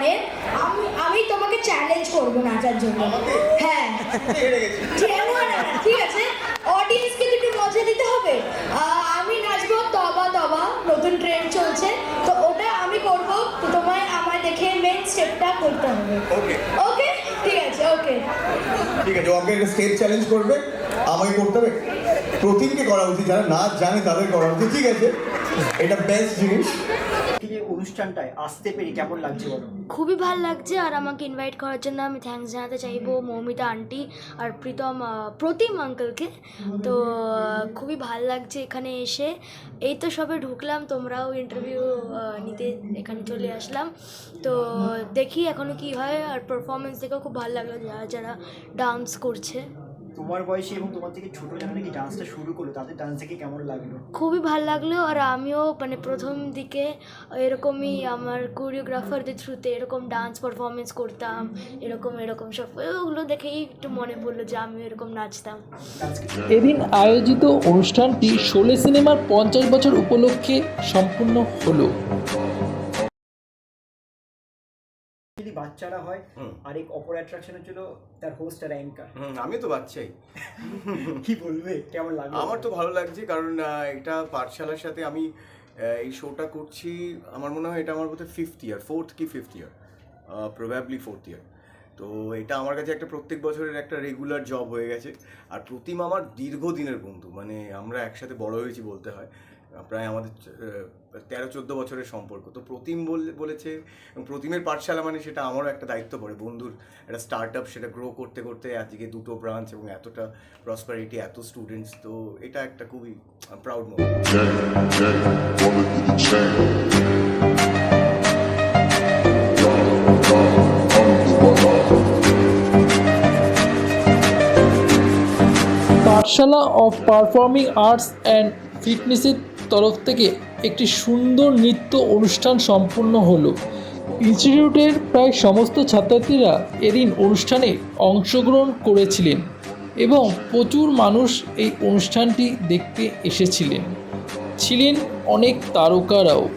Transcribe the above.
গানের আমি আমি তোমাকে চ্যালেঞ্জ করব নাচার জন্য। হ্যাঁ। ঠিক আছে। অডিয়েন্সকে একটু মজা দিতে হবে। আমি নাচবো তবা তবা নতুন ট্রেন্ড চলছে। তো ওটা আমি করব। তো তোমায় আমার দেখে মেন স্টেপটা করতে হবে। ওকে ওকে ঠিক আছে ওকে ঠিক আছে ওকে একটা স্টেজ চ্যালেঞ্জ করবে। আমাকে করতে হবে। প্রতিমকে করা উচিত। যারা নাচ জানে তাদের করা উচিত। ঠিক আছে। এটা বেস্ট জিনিস। অনুষ্ঠানটায় আসতে পেরে কেমন লাগছে বলো? খুবই ভালো লাগছে আর আমাকে ইনভাইট করার জন্য আমি থ্যাঙ্কস জানাতে চাইব মৌমিতা আন্টি আর প্রীতম প্রতিম আঙ্কেলকে তো খুবই ভালো লাগছে এখানে এসে। এই তো সবে ঢুকলাম তোমরাও ইন্টারভিউ নিতে এখানে চলে আসলাম। তো দেখি এখনও কি হয় আর পারফরমেন্স দেখেও খুব ভালো লাগল যারা যারা ডান্স করছে। তোমার বয়সে এবং তোমার থেকে ছোট যারা নাকি ডান্সটা শুরু করল তাদের ডান্স দেখে কেমন লাগল? খুবই ভালো লাগল আর আমিও মানে প্রথম দিকে এরকমই আমার কোরিওগ্রাফারদের থ্রুতে এরকম ডান্স পারফরমেন্স করতাম এরকম এরকম সব ওগুলো দেখেই একটু মনে পড়ল যে আমিও এরকম নাচতাম। এদিন আয়োজিত অনুষ্ঠানটি শোলে সিনেমার পঞ্চাশ বছর উপলক্ষে সম্পূর্ণ হলো। যদি বাচ্চারা হয় হুম। আরেক অপর অ্যাট্রাকশনের জন্য তার হোস্ট আর অ্যাঙ্কার আমি তো বাচ্চাই। কি বলবে? কেমন লাগল? আমার তো ভালো লাগছে কারণ এটা পাঠশালার সাথে আমি এই শোটা করছি আমার মনে হয় এটা আমার বোধহয় ফিফথ ইয়ার ফোর্থ কি fifth year probably fourth year তো এটা আমার কাছে একটা প্রত্যেক বছরের একটা রেগুলার জব হয়ে গেছে। আর প্রতিম আমার দীর্ঘদিনের বন্ধু মানে আমরা একসাথে বড় হয়েছি বলতে হয়। প্রায় আমাদের তেরো, চোদ্দ বছরের সম্পর্ক। তো প্রতিম বল- বলেছে প্রতিমের পাঠশালা মানে সেটা আমারও একটা দায়িত্ব পড়ে, বন্ধুর। একটা স্টার্ট আপ সেটা গ্রো করতে করতে আজকে দুটো ব্রাঞ্চ এবং এতটা প্রসপারিটি এত স্টুডেন্টস তো এটা একটা খুবই proud Pathsala of performing arts and ফিটনেসের তরফ থেকে একটি সুন্দর নৃত্য অনুষ্ঠান সম্পন্ন হলো। ইনস্টিটিউটের প্রায় সমস্ত ছাত্রছাত্রীরা এদিন অনুষ্ঠানে অংশগ্রহণ করেছিলেন এবং প্রচুর মানুষ এই অনুষ্ঠানটি দেখতে এসেছিলেন। ছিলেন অনেক তারকারাও।